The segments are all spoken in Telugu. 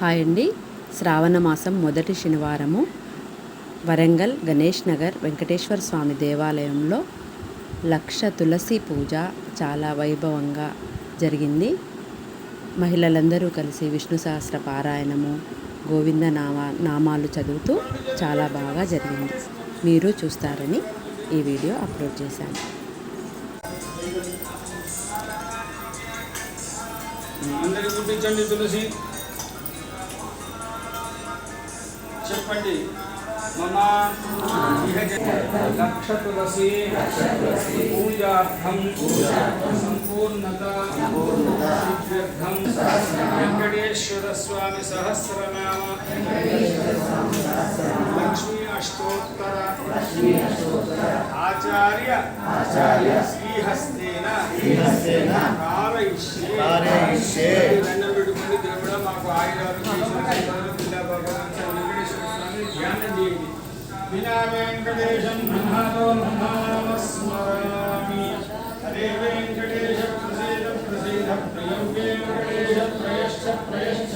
హాయ్ అండి. శ్రావణ మాసం మొదటి శనివారము. వరంగల్ గణేష్ నగర్ వెంకటేశ్వర స్వామి దేవాలయంలో లక్ష తులసి పూజ చాలా వైభవంగా జరిగింది. మహిళలందరూ కలిసి విష్ణు సహస్ర పారాయణము గోవింద నామా నామాలు చదువుతూ చాలా బాగా జరిగింది. మీరు చూస్తారని ఈ వీడియో అప్లోడ్ చేశాను. అందరికీ తులసి. చెప్పండి మమ లక్ష తులసి పూజార్థం సంపూర్ణత సిద్ధ్యర్థం వెంకటేశ్వర స్వామి సహస్రనామ లక్ష్మీ అష్టోత్తర ఆచార్య ఆచార్య శ్రీహస్తేన శ్రీహస్తేన अखिला वेङ्कटेशं गृह्णातो नामस्मरामि हरे वेङ्कटेश प्रसीद प्रसीद प्रियं वेङ्कटेश प्रयश्च प्रयश्च।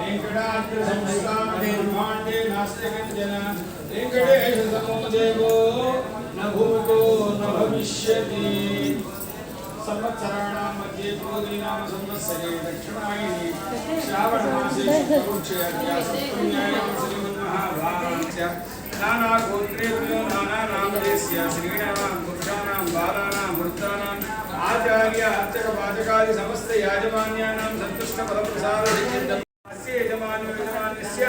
वेङ्कटाद्रिसंस्थापनिर्माण्डे नास्तिकञ्जन। वेङ्कटेश समो देवो न भूतो न भविष्यति। संवत्सराणां मध्ये प्रोदीनां संवत्सरे दक्षिणायणे श्रावणमासे शुक्लपक्षे अद्य सप्तम्यायां श्रीमन्महाभागाञ्च श्रीमन्महाभारतस्य नानागोत्रेभ्यो नानानामदेस्य श्रीणानां पुरुषाणां बालानां वृद्धानाम् आचार्य अर्चकवाचकादि समस्त याजमान्यानां सन्तुष्टफलप्रसादसिद्धिम् अस्य यजमान्यो यजमान्यस्य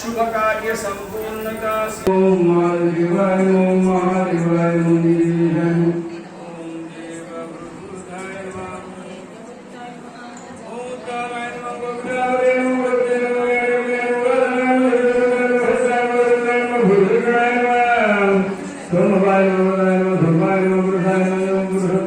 शुभकार्यसम्पूर्णता ॐ महादेवाय ॐ महादेवाय ॐ ब्रह्मवाय नमो नाय नमो धर्माय नमो पुरुषाय नमो पुरुष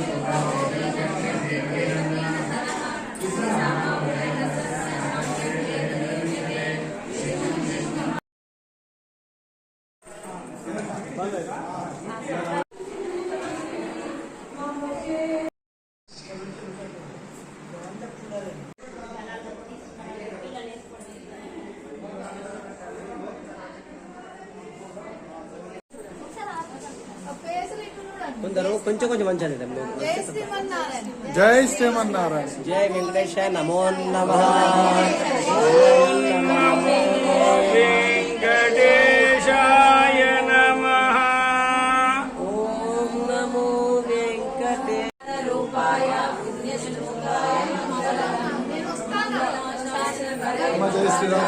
Obrigado. కొందరు కొంచెం కొంచెం తమ్ముడు జై శ్రీమన్నారాయణ. జయ వెంకటేశ నమో నమ. వెంకటేశాయ నమః. ఓం నమో వెంకటేశ జై శ్రీరామ్.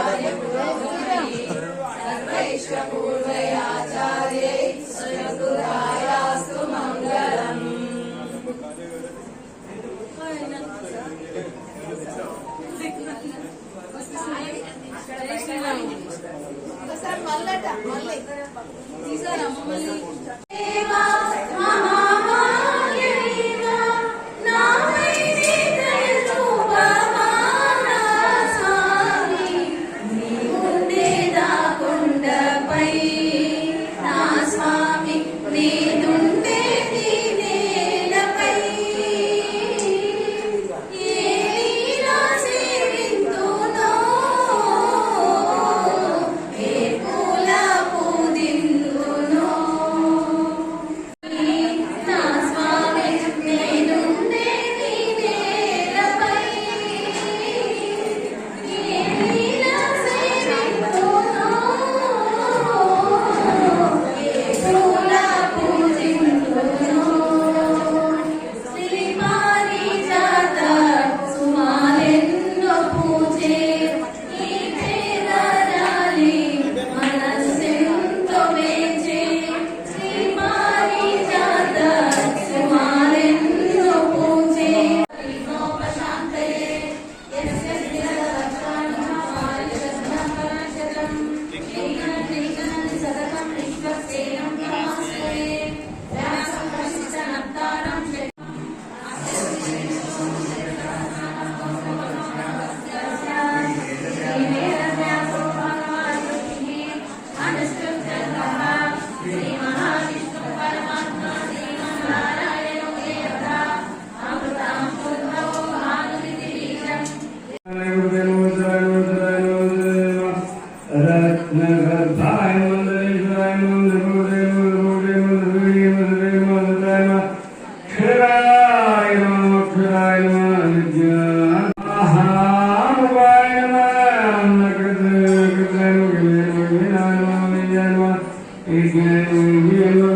Amen.